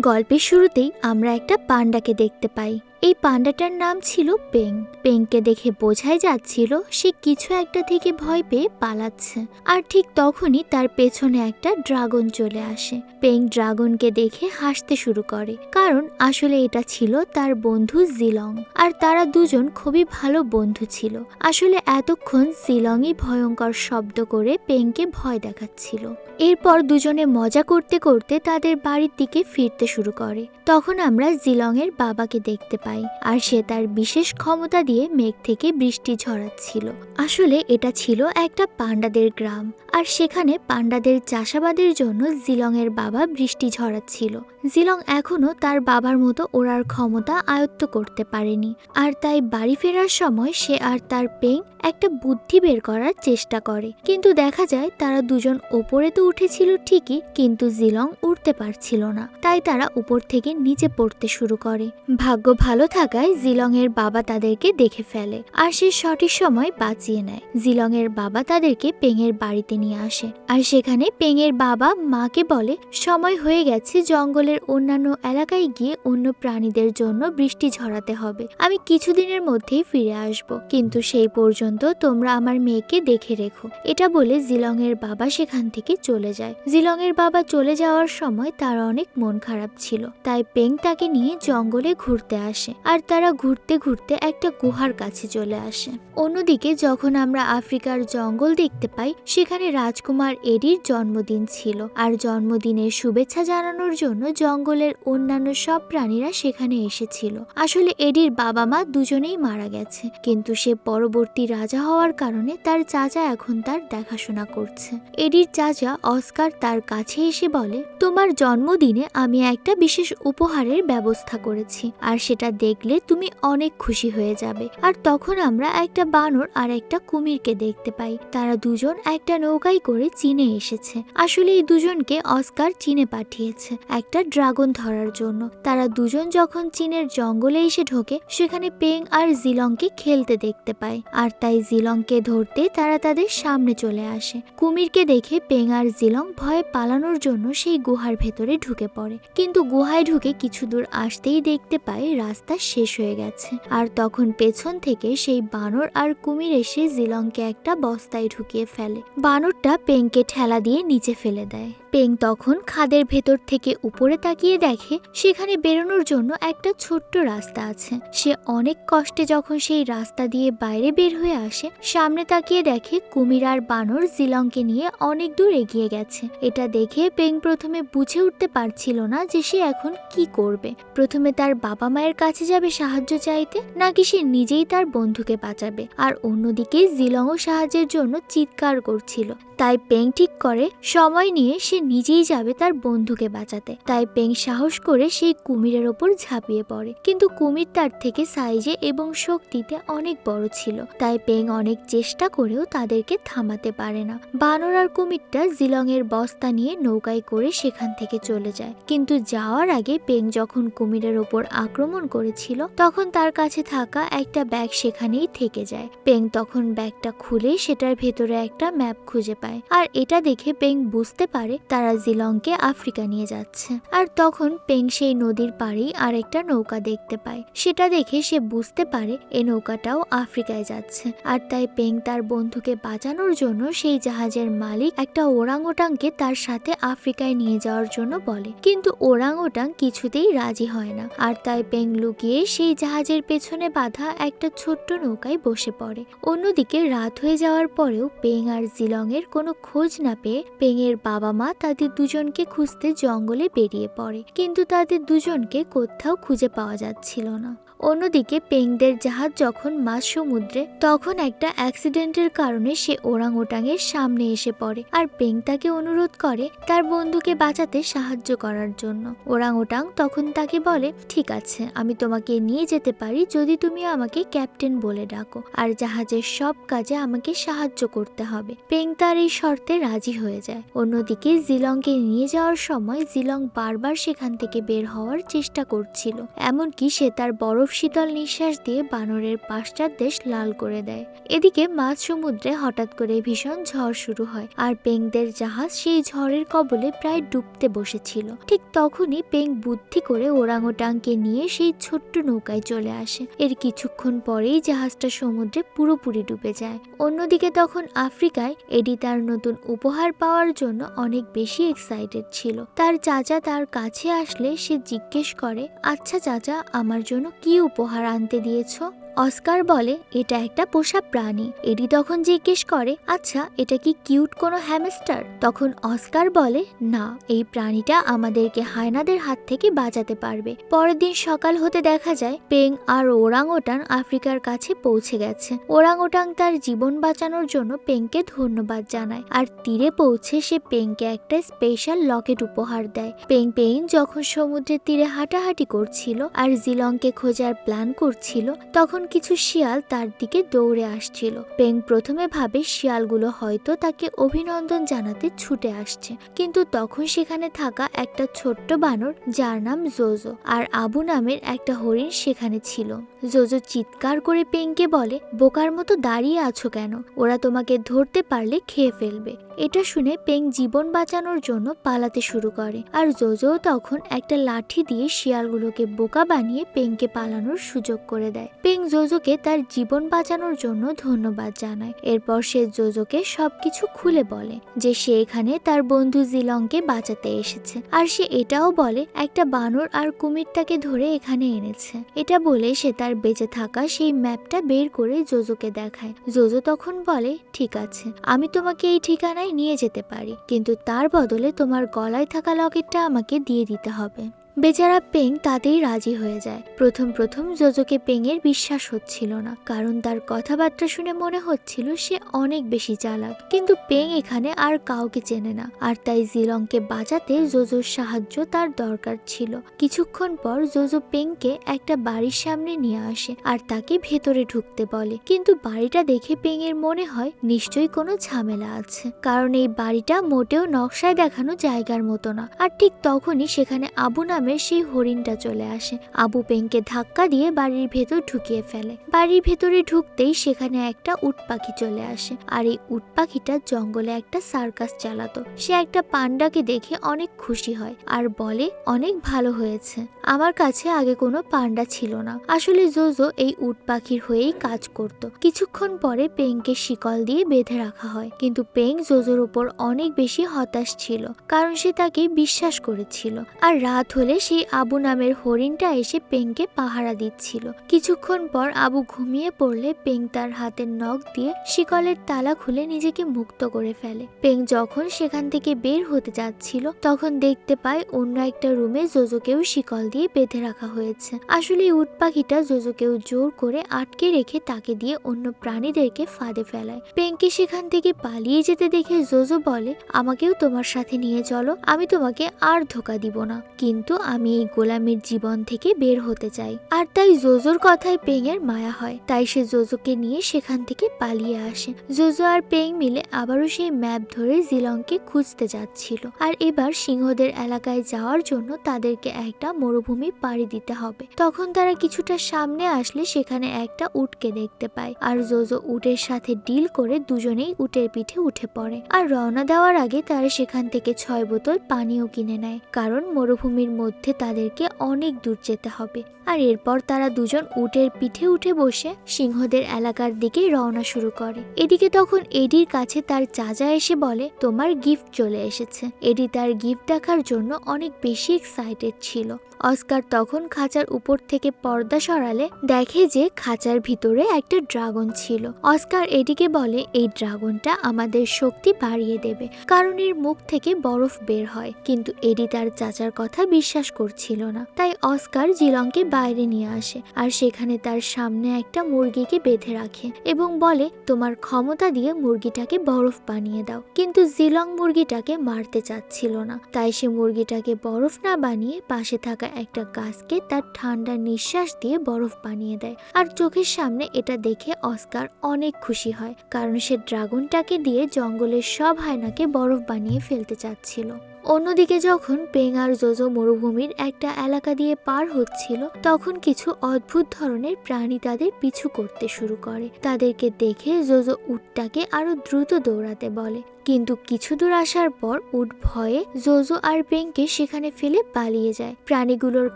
গল্পের শুরুতেই আমরা একটা পান্ডাকে দেখতে পাই। এই পান্ডাটার নাম ছিল পেং। পেংকে দেখে বোঝাই যাচ্ছিল সে কিছু একটা থেকে ভয় পেয়ে পালাচ্ছে। আর ঠিক তখনই তার পেছনে একটা ড্রাগন চলে আসে। পেং ড্রাগনকে দেখে হাসতে শুরু করে, কারণ আসলে এটা ছিল তার বন্ধু জিলং। আর তারা দুজন খুবই ভালো বন্ধু ছিল। আসলে এতক্ষণ জিলংই ভয়ঙ্কর শব্দ করে পেংকে ভয় দেখাচ্ছিল। এরপর দুজনে মজা করতে করতে তাদের বাড়ির দিকে ফিরতে শুরু করে। তখন আমরা জিলংয়ের বাবাকে দেখতে পাই। আর সে তার বিশেষ ক্ষমতা দিয়ে মেঘ থেকে বৃষ্টি ঝরাচ্ছিল। আসলে এটা ছিল একটা পাণ্ডাদের গ্রাম, আর সেখানে পাণ্ডাদের চাষাবাদের জন্য জিলংয়ের বাবা বৃষ্টি ঝরাচ্ছিল। জিলং এখনও তার বাবার মতো ওড়ার ক্ষমতা আয়ত্ত করতে পারেনি, আর তাই বাড়ি ফেরার সময় সে আর তার পেং একটা বুদ্ধি বের করার চেষ্টা করে। কিন্তু দেখা যায় তারা দুজন ওপরে তো উঠেছিল ঠিকই, কিন্তু জিলং উঠতে পারছিল না। তাই তারা উপর থেকে নিচে পড়তে শুরু করে। ভাগ্য ভালো থাকায় জিলংয়ের বাবা তাদেরকে দেখে ফেলে, আর সে সঠিক সময় বাঁচিয়ে নেয়। জিলংয়ের বাবা তাদেরকে পেঙের বাড়িতে নিয়ে আসে, আর সেখানে পেঙের বাবা মাকে বলে, সময় হয়ে গেছে জঙ্গলের অন্যান্য এলাকায় গিয়ে অন্য প্রাণীদের জন্য বৃষ্টি ঝরাতে হবে। আমি কিছুদিনের মধ্যেই ফিরে আসব। কিন্তু সেই পর্যন্ত তোমরা আমার মেয়েকে দেখে রেখো। এটা বলে জিলংয়ের বাবা সেখান থেকে চলে যায়। জিলংয়ের বাবা চলে যাওয়ার সময় তার অনেক মন খারাপ ছিল। তাই পেং তাকে নিয়ে জঙ্গলে ঘুরতে আসে। আর তারা ঘুরতে ঘুরতে একটা গুহার কাছে চলে আসে। অন্যদিকে যখন আমরা আফ্রিকার জঙ্গল দেখতে পাই, সেখানে রাজকুমার এডির জন্মদিন ছিল। আর জন্মদিনের শুভেচ্ছা জানানোর জন্য জঙ্গলের অন্যান্য সব প্রাণীরা সেখানে এসেছিল। আসলে এডির বাবা মা দুজনেই মারা গেছে, কিন্তু সে পরবর্তী রাজা হওয়ার কারণে তার চাচা এখন তার দেখাশোনা করছে। এডির চাচা অস্কার তার কাছে এসে বলে, তোমার জন্মদিনে আমি একটা বিশেষ উপহারের ব্যবস্থা করেছি, আর সেটা দেখলে তুমি অনেক খুশি হয়ে যাবে। আর তখন আমরা একটা বানর আর একটা কুমিরকে দেখতে পাই। তারা দুজন একটা নৌকায় করে চীনে এসেছে। আসলে এই দুজনকে অস্কার চীনে পাঠিয়েছে। একটা ড্রাগন ধরার জন্য। তারা দুজন যখন চীনের জঙ্গলে এসে ঢোকে, সেখানে পেং আর জিলংকে খেলতে দেখতে পায়। আর তাই জিলংকে ধরতে তারা তাদের সামনে চলে আসে। কুমিরকে দেখে পেং আর জিলং ভয়ে পালানোর জন্য সেই গুহার ভেতরে ঢুকে পড়ে। কিন্তু গুহায় ঢুকে কিছু দূর আসতেই দেখতে পায় রাস্তা শেষ হয়ে গেছে। আর তখন পেছন থেকে সেই বানর আর কুমির এসে জিলংকে একটা বস্তায় ঢুকিয়ে ফেলে। বানরটা পেংকে ঠেলা দিয়ে নিচে ফেলে দেয়। পেং তখন খাদের ভেতর থেকে উপরে তাকিয়ে দেখে, সেখানে বেরোনোর জন্য একটা ছোট্ট রাস্তা আছে। সে অনেক কষ্টে যখন সেই রাস্তা দিয়ে বাইরে বের হয়ে আসে, সামনে তাকিয়ে দেখে কুমির আর বানর জিলংকে নিয়ে অনেক দূর এগিয়ে গেছে। এটা দেখে পেং প্রথমে বুঝে উঠতে পারছিল না যে সে এখন কি করবে। প্রথমে তার বাবা মায়ের কাছে যাবে সাহায্য চাইতে, নাকি সে নিজেই তার বন্ধুকে বাঁচাবে। আর অন্যদিকে জিলংও সাহায্যের জন্য চিৎকার করছিল। তাই পেং ঠিক করে সময় নিয়ে সে নিজেই যাবে তার বন্ধুকে বাঁচাতে। তাই পেং সাহস করে সেই কুমিরের ওপর ঝাঁপিয়ে পড়ে। কিন্তু কুমির তার থেকে সাইজে এবং শক্তিতে অনেক বড় ছিল। তাই পেং অনেক চেষ্টা করেও তাদেরকে থামাতে পারে না। বানর আর কুমিরটা জিলংয়ের বস্তা নিয়ে নৌকায় করে সেখান থেকে চলে যায়। কিন্তু যাওয়ার আগে পেং যখন কুমিরের ওপর আক্রমণ করেছিল, তখন তার কাছে থাকা একটা ব্যাগ সেখানেই থেকে যায়। পেং তখন ব্যাগটা খুলে সেটার ভেতরে একটা ম্যাপ খুঁজে পায়। আর এটা দেখে পেং বুঝতে পারে তারা জিলংকে আফ্রিকা নিয়ে যাচ্ছে। আর তখন পেং সেই নদীর পাড়েই আরেকটা নৌকা দেখতে পায়। সেটা দেখে সে বুঝতে পারে এ নৌকাটাও আফ্রিকায় যাচ্ছে। আর তাই পেং তার বন্ধুকে বাঁচানোর জন্য সেই জাহাজের মালিক একটা ওরাং ওটাংকে তার সাথে আফ্রিকায় নিয়ে যাওয়ার জন্য বলে। কিন্তু ওরাং ওটাং কিছুতেই রাজি হয় না। আর তাই পেং লুকিয়ে সেই জাহাজের পেছনে বাঁধা একটা ছোট্ট নৌকায় বসে পড়ে। অন্যদিকে রাত হয়ে যাওয়ার পরেও পেং আর জিলং এর কোনো খোঁজ না পেয়ে পেংয়ের বাবা মা তাদের দুজনকে খুঁজতে জঙ্গলে বেরিয়ে পড়ে। কিন্তু তাদের দুজনকে কোথাও খুঁজে পাওয়া যাচ্ছিল না। অন্যদিকে পেংদের জাহাজ যখন মাঝ সমুদ্রে, তখন একটা অ্যাক্সিডেন্টের কারণে সে ওরাং ওটাংয়ের সামনে এসে পড়ে। আর পেং তাকে অনুরোধ করে তার বন্ধুকে বাঁচাতে সাহায্য করার জন্য। ওরাং ওটাং তখন তাকে বলে, ঠিক আছে, আমি তোমাকে নিয়ে যেতে পারি যদি তুমি আমাকে ক্যাপ্টেন বলে ডাকো। আর জাহাজের সব কাজে আমাকে সাহায্য করতে হবে। পেং তার এই শর্তে রাজি হয়ে যায়। অন্যদিকে জিলংকে নিয়ে যাওয়ার সময় জিলং বারবার সেখান থেকে বের হওয়ার চেষ্টা করছিল। এমনকি সে তার বরফ শীতল নিঃশ্বাস দিয়ে বানরের পাশ্চাৎ দেশ লাল করে দেয়। এদিকে মাঝ সমুদ্রে হঠাৎ করে ভীষণ ঝড় শুরু হয় আর পেংদের জাহাজ সেই ঝড়ের কবলে প্রায় ডুবতে বসেছিল। ঠিক তখনই পেং বুদ্ধি করে ওরাংওটাংকে নিয়ে সেই ছোট্ট নৌকায় চলে আসে। এর কিছুক্ষণ পরেই জাহাজটা সমুদ্রে পুরোপুরি ডুবে যায়। অন্যদিকে তখন আফ্রিকায় এডি তার নতুন উপহার পাওয়ার জন্য অনেক বেশি এক্সাইটেড ছিল। তার চাচা তার কাছে আসলে সে জিজ্ঞেস করে আচ্ছা চাচা, আমার জন্য কি উপহার আনতে দিয়েছ? অস্কার বলে, এটা একটা পোষা প্রাণী। এডি তখন জিজ্ঞেস করে আচ্ছা এটা কি কিউট কোনো হ্যামস্টার? তখন অস্কার বলে, না, এই প্রাণীটা আমাদেরকে হায়নাদের হাত থেকে বাঁচাতে পারবে। পরের দিন সকাল হতে দেখা যায়, পেং আর ওরাং ওটাং আফ্রিকার কাছে পৌঁছে গেছে। ওরাং ওটাং তার জীবন বাঁচানোর জন্য পেংকে ধন্যবাদ জানায়, আর তীরে পৌঁছে সে পেংকে একটা স্পেশাল লকেট উপহার দেয়। পেং পেং যখন সমুদ্রের তীরে হাঁটাহাঁটি করছিল আর জিলংকে খোঁজার প্ল্যান করছিল, তখন কিছু শিয়াল তার দিকে দৌড়ে আসছিল। পেং প্রথমে ভাবে শিয়ালগুলো হয়তো তাকে অভিনন্দন জানাতে ছুটে আসছে, কিন্তু তখন সেখানে থাকা একটা ছোট্ট বানর যার নাম জোজো আর আবু নামের একটা হরিণ সেখানে ছিল। জোজো চিৎকার করে পেংকে বলে, বোকার মতো দাঁড়িয়ে আছো কেন? ওরা তোমাকে ধরতে পারলে খেয়ে ফেলবে। এটা শুনে পেং জীবন বাঁচানোর জন্য পালাতে শুরু করে আর জোজো তখন একটা লাঠি দিয়ে শিয়ালগুলোকে বোকা বানিয়ে পেংকে পালানোর সুযোগ করে দেয়। পেং জোজোকে তার জীবন বাঁচানোর জন্য ধন্যবাদ জানায়। এরপর সে জোজোকে সবকিছু খুলে বলে যে সে এখানে তার বন্ধু জিলংকে বাঁচাতে এসেছে। আর সে এটাও বলে, একটা বানর আর কুমিরটাকে ধরে এখানে এনেছে। এটা বলে সে তার বেঁচে থাকা সেই ম্যাপটা বের করে জোজোকে দেখায়। জোজো তখন বলে, ঠিক আছে, আমি তোমাকে এই ঠিকানায় নিয়ে যেতে পারি, কিন্তু তার বদলে তোমার গলায় থাকা লকেটটা আমাকে দিয়ে দিতে হবে। বেচারা পেং তাতেই রাজি হয়ে যায়। প্রথম প্রথম জোজোকে পেংয়ের বিশ্বাস হচ্ছিল না, কারণ তার কথাবার্তা শুনে মনে হচ্ছিল সে অনেক বেশি চালাক। কিন্তু পেং এখানে আর কাউকে চেনে না, আর তাই জিলংকে বাঁচাতে জোজোর সাহায্য তার দরকার ছিল। কিছুক্ষণ পর জোজো পেংকে একটা বাড়ির সামনে নিয়ে আসে আর তাকে ভেতরে ঢুকতে বলে। কিন্তু বাড়িটা দেখে পেংয়ের মনে হয় নিশ্চয়ই কোনো ঝামেলা আছে, কারণ এই বাড়িটা মোটেও নকশায় দেখানো জায়গার মতো না। আর ঠিক তখনই সেখানে আবু নামের সেই হরিণটা চলে আসে। আবু পেংকে ধাক্কা দিয়ে বাড়ির ভেতর ঢুকিয়ে ফেলে। বাড়ির ভেতরে ঢুকতেই সেখানে একটা উট পাখি চলে আসে আর এই উট পাখিটা জঙ্গলে একটা সার্কাস চালাতো। সে একটা পান্ডাকে দেখে অনেক খুশি হয় আর বলে, অনেক ভালো হয়েছে। আমার কাছে আগে কোনো পান্ডা ছিল না। আসলে জোজো এই উট পাখির হয়েই কাজ করত। কিছুক্ষণ পরে পেংকে শিকল দিয়ে বেঁধে রাখা হয়। কিন্তু পেং জোজোর উপর অনেক বেশি হতাশ ছিল, কারণ সে তাকে বিশ্বাস করেছিল। আর রাত হলে সেই আবু নামের হরিণটা এসে পেংকে পাহারা দিচ্ছিল। কিছুক্ষণ পর আবু ঘুমিয়ে পড়লে পেং তার হাতের নখ দিয়ে শিকলের তালা খুলে নিজেকে মুক্ত করে ফেলে। পেং যখন সেখান থেকে বের হতে যাচ্ছিল, তখন দেখতে পায় অন্য একটা রুমে জোজোকেও শিকল দিয়ে বেঁধে রাখা হয়েছে। আসলে উট পাখিটা জোজোকেও জোর করে আটকে রেখে তাকে দিয়ে অন্য প্রাণীদেরকে ফাঁদে ফেলায়। পেংকে সেখান থেকে পালিয়ে যেতে দেখে জোজো বলে, আমাকেও তোমার সাথে নিয়ে চলো, আমি তোমাকে আর ধোকা দিব না। কিন্তু আমি এই গোলামের জীবন থেকে বের হতে চাই। আর তাই জোজোর কথায় পেং এর মায়া হয়। তাই সে জোজোকে নিয়ে সেখান থেকে পালিয়ে আসে। জোজো আর পেং মিলে আবারও সেই ম্যাপ ধরে জিলংকে খুঁজতে যাচ্ছিল। আর এবার সিংহদের এলাকায় যাওয়ার জন্য তাদেরকে একটা মরুভূমি পাড়ি দিতে হবে। তখন তারা কিছুটা সামনে আসলে সেখানে একটা উটকে দেখতে পায়। আর জোজো উটের সাথে ডিল করে দুজনেই উটের পিঠে উঠে পড়ে। আর রওনা দেওয়ার আগে তারা সেখান থেকে ছয় বোতল পানিও কিনে নেয়। কারণ মরুভূমির মধ্যে তাদেরকে অনেক দূর যেতে হবে। আর এরপর তারা দুজন উটের পিঠে উঠে বসে সিংহদের এলাকার দিকে রওনা শুরু করে। এদিকে তখন এডির কাছে তার চাচা এসে বলে, তোমার গিফট চলে এসেছে। এডি তার গিফট দেখার জন্য অনেক বেশি এক্সাইটেড ছিল। অস্কার তখন খাঁচার উপর থেকে পর্দা সরালে দেখে যে খাঁচার ভিতরে একটা ড্রাগন ছিল। অস্কার এডিকে বলে, এই ড্রাগনটা আমাদের শক্তি বাড়িয়ে দেবে, কারণ এর মুখ থেকে বরফ বের হয়। কিন্তু এডি তার চাচার কথা বিশ্বাস করছিল না। তাই অস্কার জিলংকে বাইরে নিয়ে আসে আর সেখানে তার সামনে একটা মুরগিকে বেঁধে রাখে এবং বলে, তোমার ক্ষমতা দিয়ে মুরগিটাকে বরফ বানিয়ে দাও। কিন্তু জিলং মুরগিটাকে মারতে চাচ্ছিল না। তাই সে মুরগিটাকে বরফ না বানিয়ে পাশে থাকা একটা গাছকে তার ঠান্ডা নিঃশ্বাস দিয়ে বরফ বানিয়ে দেয়। আর চোখের সামনে এটা দেখে অস্কার অনেক খুশি হয়, কারণ সে ড্রাগনটাকে দিয়ে জঙ্গলের সব হায়নাকে বরফ বানিয়ে ফেলতে চাচ্ছিল। অন্যদিকে যখন পেং আর জোজো মরুভূমির একটা এলাকা দিয়ে পার হচ্ছিল, তখন কিছু অদ্ভুত ধরনের প্রাণী তাদের পিছু করতে শুরু করে। তাদেরকে দেখে জোজো উটটাকে আরও দ্রুত দৌড়াতে বলে। কিন্তু কিছু দূর আসার পর উট ভয়ে জোজো আর পেংকে সেখানে ফেলে পালিয়ে যায়। প্রাণীগুলোর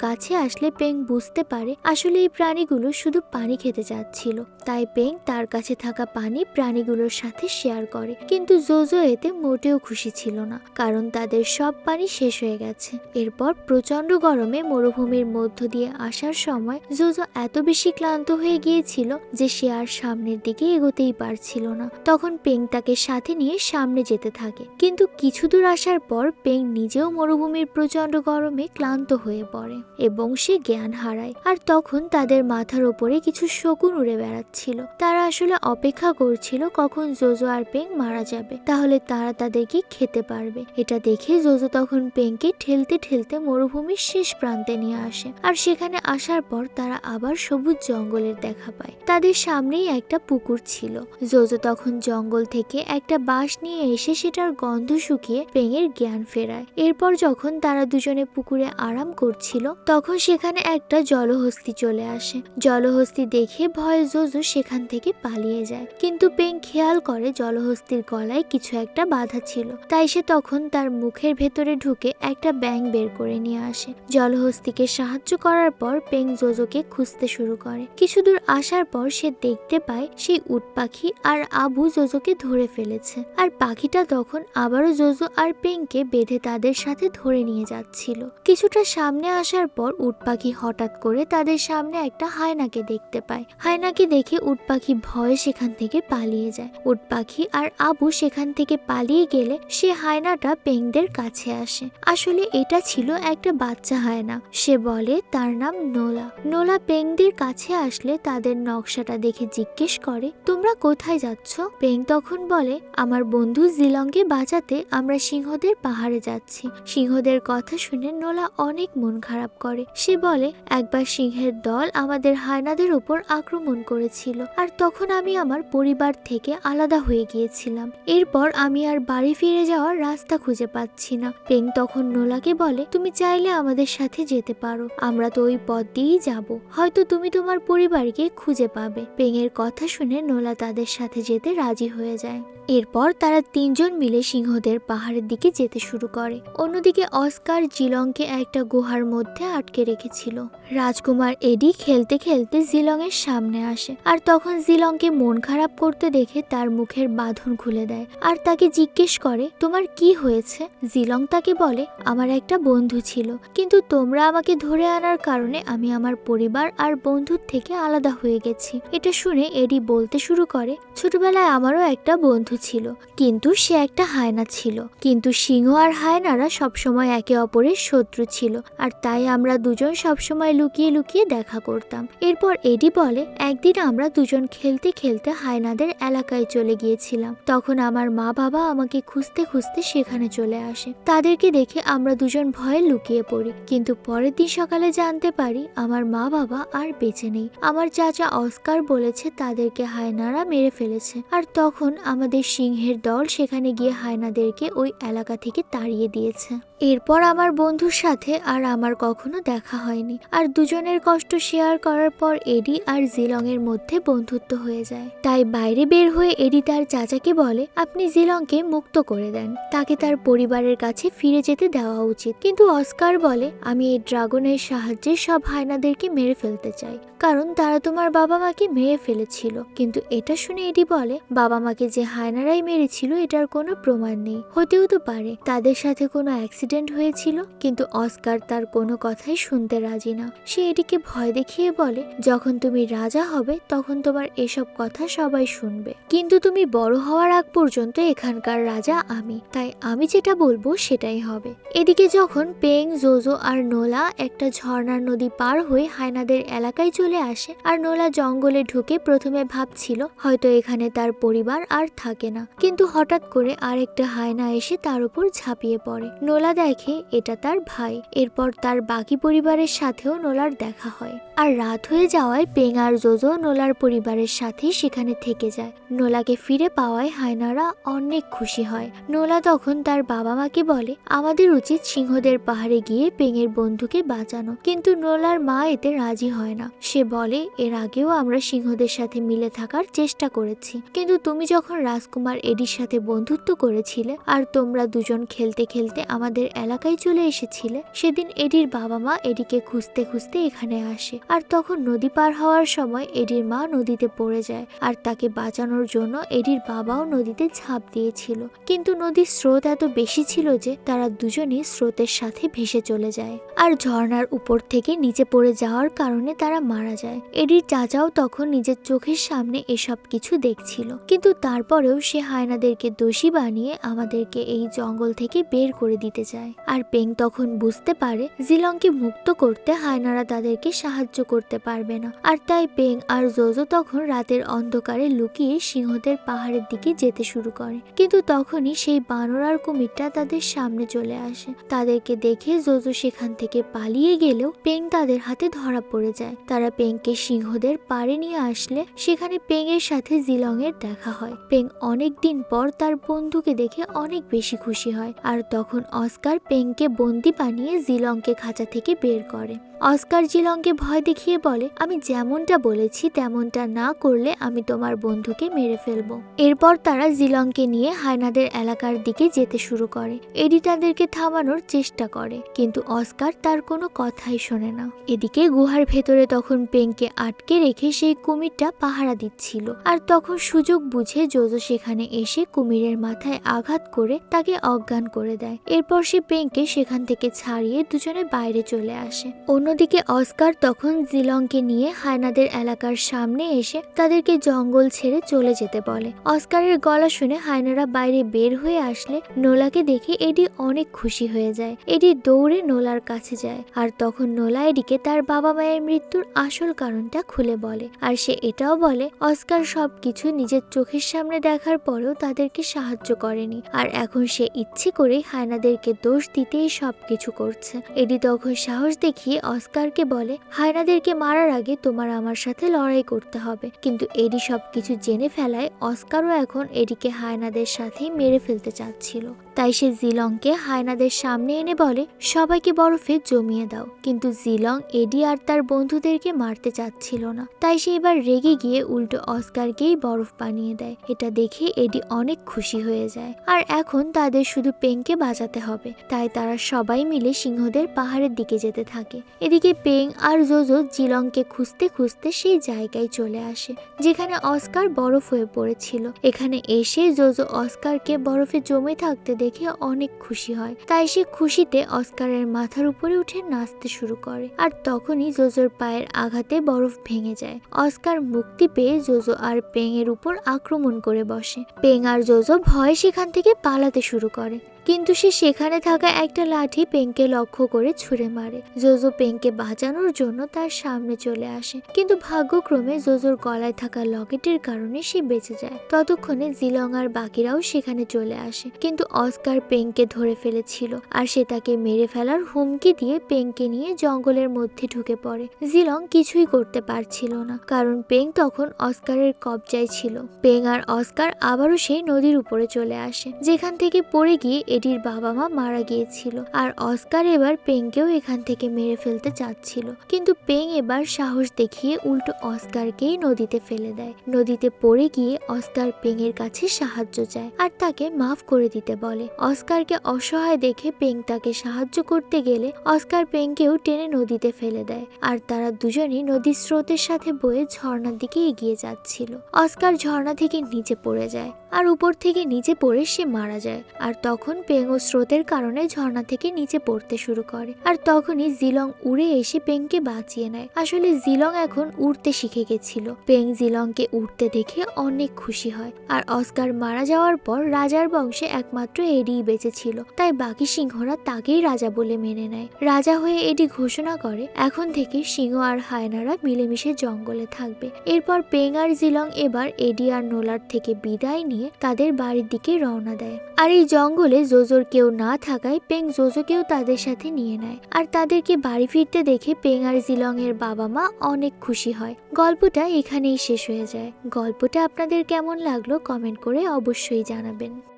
কাছে আসলে পেং বুঝতে পারে আসলে এই প্রাণীগুলো শুধু পানি খেতে যাচ্ছিল তাই পেং তার কাছে থাকা পানি প্রাণীগুলোর সাথে শেয়ার করে। কিন্তু জোজো এতে মোটেও খুশি ছিল না, কারণ তাদের সব পানি শেষ হয়ে গেছে। এরপর প্রচণ্ড গরমে মরুভূমির মধ্য দিয়ে আসার সময় জোজো এত বেশি ক্লান্ত হয়ে গিয়েছিল যে সে আর সামনের দিকে এগোতেই পারছিল না। তখন পেং তাকে সাথে নিয়ে সামনে যেতে থাকে। কিন্তু কিছু দূর আসার পর পেং নিজেও মরুভূমির প্রচণ্ড গরমে ক্লান্ত হয়ে পড়ে এবং সে জ্ঞান হারায়। আর তখন তাদের মাথার ওপরে কিছু শকুন উড়ে বেড়াচ্ছিল। তারা আসলে অপেক্ষা করছিল কখন জোজো আর পেং মারা যাবে। তাহলে তারা তাদেরকে খেতে পারবে। এটা দেখে জোজো তখন পেংকে ঠেলতে ঠেলতে মরুভূমির শেষ প্রান্তে নিয়ে আসে। আর সেখানে আসার পর তারা আবার সবুজ জঙ্গলের দেখা পায়। তাদের সামনেই একটা পুকুর ছিল। জোজো তখন জঙ্গল থেকে একটা বাঁশ নিয়ে এসে সেটার গন্ধ শুকিয়ে পেঙের জ্ঞান ফেরায়। এরপর যখন তারা দুজনে পুকুরে আরাম করছিল, তখন সেখানে একটা জলহস্তি চলে আসে। জলহস্তি দেখে ভয়ে জোজো সেখান থেকে পালিয়ে যায়। কিন্তু পেং খেয়াল করে জলহস্তির গলায় কিছু একটা বাধা ছিল। তাই সে তখন তার মুখের ভেতরে ঢুকে একটা ব্যাং বের করে নিয়ে আসে। জলহস্তিকে সাহায্য করার পর পেং জোজোকে খুঁজতে শুরু করে। কিছু দূর আসার পর সে দেখতে পায়, সেই উট পাখি আর আবু জোজোকে ধরে ফেলেছে। আর পাখিটা তখন আবারও জোজো আর পেংকে বেঁধে তাদের সাথে ধরে নিয়ে যাচ্ছিল। কিছুটা সামনে আসার পর উট পাখি হঠাৎ করে তাদের সামনে একটা হায়নাকে দেখতে পায়। হায়নাকে দেখে উট পাখি ভয়ে সেখান থেকে পালিয়ে যায়। উট পাখি আর আবু সেখান থেকে পালিয়ে গেলে সে হায়নাটা পেংদের কাছে আসে। আসলে এটা ছিল একটা বাচ্চা হায়না। সে বলে, তার নাম নোলা। নোলা পেংদের কাছে আসলে তাদের নকশাটা দেখে জিজ্ঞেস করে, তোমরা কোথায় যাচ্ছ? পেং তখন বলে, আমার বন্ধু জিলংকে বাঁচাতে আমরা সিংহদের পাহাড়ে যাচ্ছি। সিংহদের কথা শুনে নোলা অনেক মন খারাপ করে। সে বলে, একবার সিংহের দল আমাদের হায়নাদের উপর আক্রমণ করেছিল আর তখন আমি আমার পরিবার থেকে আলাদা হয়ে গিয়েছিলাম। এরপর আমি আর বাড়ি ফিরে যাওয়ার রাস্তা খুঁজে পাচ্ছি না। পেং তখন নোলাকে বলে, তুমি চাইলে আমাদের সাথে যেতে পারো। আমরা তো ওই পথ দিয়েই যাব। হয়তো তুমি তোমার পরিবারকে খুঁজে পাবে। পেংয়ের কথা শুনে নোলা তাদের সাথে যেতে রাজি হয়ে যায়। এরপর তারা তিনজন মিলে সিংহদের পাহাড়ের দিকে যেতে শুরু করে। অন্যদিকে অস্কার জিলংকে একটা গুহার মধ্যে আটকে রেখেছিল। রাজকুমার এডি খেলতে খেলতে জিলংয়ের সামনে আসে আর তখন জিলংকে মন খারাপ করতে দেখে তার মুখের বাঁধন খুলে দেয় আর তাকে জিজ্ঞেস করে, তোমার কি হয়েছে? জিলং তাকে বলে, আমার একটা বন্ধু ছিল, কিন্তু তোমরা আমাকে ধরে আনার কারণে আমি আমার পরিবার আর বন্ধুর থেকে আলাদা হয়ে গেছি। এটা শুনে এডি বলতে শুরু করে, ছোটবেলায় আমারও একটা বন্ধু ছিল, কিন্তু সে একটা হায়না ছিল। কিন্তু সিংহ আর হায়নারা সবসময় একে অপরের শত্রু ছিল আর তাই আমরা দুজন সবসময় লুকিয়ে লুকিয়ে দেখা করতাম। এরপর এডি বলে, একদিন আমরা দুজন খেলতে খেলতে হায়নাদের এলাকায় চলে গিয়েছিলাম। তখন আমার মা বাবা আমাকে খুঁজতে খুঁজতে সেখানে চলে আসে। তাদেরকে দেখে আমরা দুজন ভয়ে লুকিয়ে পড়ি। কিন্তু পরের দিন সকালে জানতে পারি, আমার মা বাবা আর বেঁচে নেই। আমার চাচা অস্কার বলেছে, তাদেরকে হায়নারা মেরে ফেলেছে। আর তখন আমাদের সিংহের দল সেখানে গিয়ে হায়নাদেরকে ওই এলাকা থেকে তাড়িয়ে দিয়েছে। এরপর আমার বন্ধুর সাথে আর আমার কখনো দেখা হয়নি। আর দুজনের কষ্ট শেয়ার করার পর এডি আর জিলং এর মধ্যে বন্ধুত্ব হয়ে যায়। তাই বাইরে বের হয়ে এডি তার চাচাকে বলে, আপনি জিলংকে মুক্ত করে দেন। তাকে তার পরিবারের কাছে ফিরে যেতে দেওয়া উচিত। কিন্তু অস্কার বলে, আমি এই ড্রাগনের সাহায্যে সব হায়নাদেরকে মেরে ফেলতে চাই। কারণ তারা তোমার বাবা মাকে মেরে ফেলেছিল। কিন্তু এটা শুনে এডি বলে বাবা মাকে যে হায়নারাই মেরেছিল এটার কোনো প্রমাণ নেই। হতেও তো পারে, তাদের সাথে কোনো অ্যাক্সিডেন্ট হয়েছিল, কিন্তু অস্কার তার কোনো কথাই শুনতে রাজি না। সে এটিকে ভয় দেখিয়ে বলে, যখন তুমি রাজা হবে, তখন তোমার এসব কথা সবাই শুনবে। কিন্তু তুমি বড় হওয়ার আগ পর্যন্ত এখানকার রাজা আমি, তাই আমি যেটা বলব সেটাই হবে। এদিকে যখন পেং জোজো আর নোলা একটা ঝর্ণার নদী পার হয়ে হায়নাদের এলাকায় চলে চলে আসে, আর নোলা জঙ্গলে ঢুকে প্রথমে ভাবছিল, হয়তো এখানে তার পরিবার আর থাকে না। কিন্তু হঠাৎ করে আরেকটা হায়না এসে তার উপর ঝাঁপিয়ে পড়ে। নোলা দেখে এটা তার ভাই। এরপর তার বাকি পরিবারের সাথেও নোলার দেখা হয়। আর রাত হয়ে যাওয়ায় পেং আর জোজো নোলার পরিবারের সাথে সেখানে থেকে যায়। নোলাকে ফিরে পাওয়ায় হায়নারা অনেক খুশি হয়। নোলা তখন তার বাবা মাকে বলে, আমাদের উচিত সিংহদের পাহাড়ে গিয়ে পেঙের বন্ধুকে বাঁচানো। কিন্তু নোলার মা এতে রাজি হয় না। সে বলে, এর আগেও আমরা সিংহদের সাথে মিলে থাকার চেষ্টা করেছি। কিন্তু তুমি যখন রাজকুমার এডির সাথে বন্ধুত্ব করেছিলে আর তোমরা দুজন খেলতে খেলতে আমাদের এলাকায় চলে এসেছিলে। সেদিন এডির বাবা মা এডিকে খুঁজতে খুঁজতে এখানে আসে আর তখন নদী পার হওয়ার সময় এডির মা নদীতে পড়ে যায় আর তাকে বাঁচানোর জন্য এডির বাবাও নদীতে ঝাঁপ দিয়েছিল। কিন্তু নদীর স্রোত এত বেশি ছিল যে তারা দুজনই স্রোতের সাথে ভেসে চলে যায় আর ঝর্ণার উপর থেকে নিচে পড়ে যাওয়ার কারণে তারা মারা যায়। এডির চাচাও তখন নিজের চোখের সামনে এসব কিছু দেখছিল। কিন্তু তারপরেও সে হায়নাদেরকে দোষী বানিয়ে আমাদেরকে এই জঙ্গল থেকে বের করে দিতে চায়। আর পেং তখন বুঝতে পারে জিলংকে মুক্ত করতে হায়নারা তাদেরকে সাহায্য করতে পারবে না। আর তাই পেং আর জোজো তখন রাতের অন্ধকারে লুকিয়ে সিংহদের পাহাড়ের দিকে যেতে শুরু করে। কিন্তু তখনই সেই বানর আর কুমিরটা তাদের সামনে চলে আসে। তাদেরকে দেখে জোজো সেখান থেকে পালিয়ে গেলেও পেং তাদের হাতে ধরা পড়ে যায়। তারা পেংকে সিংহদের পাড়ে নিয়ে আসলে সেখানে পেং এর সাথে জিলং এর দেখা হয়। পেং অনেক দিন পর তার বন্ধুকে দেখে অনেক বেশি খুশি হয় আর তখন অস্কার পেংকে বন্দি বানিয়ে জিলংকে খাঁচা থেকে বের করে। অস্কার জিলংকে ভয় দেখিয়ে বলে, আমি যেমনটা বলেছি তেমনটা না করলে আমি তোমার বন্ধুকে মেরে ফেলব। এরপর তারা জিলংকে নিয়ে হায়নাদের এলাকার দিকে যেতে শুরু করে। এডি তাদেরকে থামানোর চেষ্টা করে, কিন্তু অস্কার তার কোনো কথাই শোনে না। এদিকে গুহার ভেতরে তখন পেংকে আটকে রেখে সেই কুমিরটা পাহারা দিচ্ছিল। আর তখন সুযোগ বুঝে জোজো সেখানে এসে কুমিরের মাথায় আঘাত করে তাকে অজ্ঞান করে দেয়। এরপর সে পেংকে সেখান থেকে ছাড়িয়ে দুজনে বাইরে চলে আসে। অন্যদিকে অস্কার তখন জিলংকে নিয়ে হায়নাদের এলাকার সামনে এসে তাদেরকে জঙ্গল ছেড়ে চলে যেতে বলে। অস্কারের গলা শুনে হায়নারা বাইরে বের হয়ে আসলে নোলাকে দেখে এডি অনেক খুশি হয়ে যায়। এডি দৌড়ে নোলার কাছে যায় আর তখন নোলা এডিকে তার বাবা মায়ের মৃত্যুর আসল কারণটা খুলে বলে। আর সে এটাও বলে, অস্কার সব কিছু নিজের চোখের সামনে দেখার পরেও তাদেরকে সাহায্য করেনি। আর এখন সে ইচ্ছে করেই হায়নাদেরকে দোষ দিতেই সব কিছু করছে। এডি তখন সাহস দেখিয়ে অস্কারকে বলে, হায়নাদেরকে মারার আগে তোমার আমার সাথে লড়াই করতে হবে। কিন্তু এডি সব কিছু জেনে ফেলায় অস্কারও এখন এডিকে হায়নাদের সাথেই মেরে ফেলতে চাচ্ছিল। তাই সে জিলংকে হায়নাদের সামনে এনে বলে, সবাইকে বরফে জমিয়ে দাও। কিন্তু জিলং, এডি আর তার বন্ধুদেরকে মারতে চাচ্ছিল না। তাই সে এবার রেগে গিয়ে উল্টো অস্কারকেই বরফ বানিয়ে দেয়। এটা দেখে এডি অনেক খুশি হয়ে যায়। আর এখন তাদের শুধু পেংকে বাঁচাতে হবে। তাই তারা সবাই মিলে সিংহদের পাহাড়ের দিকে যেতে থাকে। এদিকে পেং আর জোজো জিলংকে খুঁজতে খুঁজতে সেই জায়গায় চলে আসে, যেখানে অস্কার বরফ হয়ে পড়েছিল। এখানে এসে জোজো অস্কারকে বরফে জমে থাকতে দেখে অনেক খুশি হয়। তাই সে খুশিতে অস্কারের মাথার উপরে উঠে নাচতে শুরু করে আর তখনই জোজোর পায়ের আঘাতে বরফ ভেঙে যায়। অস্কার মুক্তি পেয়ে জোজো আর পেং এর উপর আক্রমণ করে বসে। পেং আর জোজো ভয় সেখান থেকে পালাতে শুরু করে। কিন্তু সে সেখানে থাকা একটা লাঠি পেংকে লক্ষ্য করে ছুঁড়ে মারে। জোজো পেংকে বাঁচানোর জন্য তার সামনে চলে আসে, কিন্তু ভাগ্যক্রমে জোজোর গলায় থাকা লকেটের কারণে সে বেঁচে যায়। ততক্ষণে জিলং আর বাকিরাও সেখানে চলে আসে, কিন্তু অস্কার পেংকে ধরে ফেলেছিল আর সে তাকে মেরে ফেলার হুমকি দিয়ে পেংকে নিয়ে জঙ্গলের মধ্যে ঢুকে পড়ে। জিলং কিছুই করতে পারছিল না, কারণ পেং তখন অস্কারের কবজায় ছিল। পেং আর অস্কার আবারও সেই নদীর উপরে চলে আসে, যেখান থেকে পড়ে গিয়ে এডির বাবা মা মারা গিয়েছিল আর অস্কার এবার পেংকেও এখান থেকে মেরে ফেলতে চাচ্ছিল। কিন্তু পেং এবার সাহস দেখিয়ে উল্টো অস্কারকেই নদীতে ফেলে দেয়। নদীতে পড়ে গিয়ে অস্কার পেংয়ের কাছে সাহায্য চায় আর তাকে মাফ করে দিতে বলে। অস্কারকে অসহায় দেখে পেং তাকে সাহায্য করতে গেলে অস্কার পেংকেও টেনে নদীতে ফেলে দেয় আর তারা দুজনেই নদীর স্রোতের সাথে বয়ে ঝর্ণার দিকে এগিয়ে যাচ্ছিল। অস্কার ঝর্ণা থেকে নিচে পড়ে যায়। আর উপর থেকে নিচে পড়ে সে মারা যায়। আর তখন পেং ও স্রোতের কারণে ঝর্ণা থেকে নিচে পড়তে শুরু করে। আর তখনই জিলং উড়ে এসে পেংকে বাঁচিয়ে নেয়। আসলে জিলং এখন উড়তে শিখে গেছিল। পেং জিলংকে উঠতে দেখে অনেক খুশি হয়। আর অস্কার মারা যাওয়ার পর রাজার বংশে একমাত্র এডিই বেঁচে ছিল। তাই বাকি সিংহরা তাকেই রাজা বলে মেনে নেয়। রাজা হয়ে এডি ঘোষণা করে, এখন থেকে সিংহ আর হায়নারা মিলেমিশে জঙ্গলে থাকবে। এরপর পেং আর জিলং এবার এডি আর নোলার থেকে বিদায় নিয়ে তাদের বাড়ির দিকে রওনা দেয়। আর এই জঙ্গলে জোজোর কেউ না থাকায় পেং জোজোকেও তাদের সাথে নিয়ে নেয়। আর তাদেরকে বাড়ি ফিরতে দেখে পেং আর জিলং এর বাবা মা অনেক খুশি হয়। গল্পটা এখানেই শেষ হয়ে যায়। গল্পটা আপনাদের কেমন লাগল কমেন্ট করে অবশ্যই জানাবেন।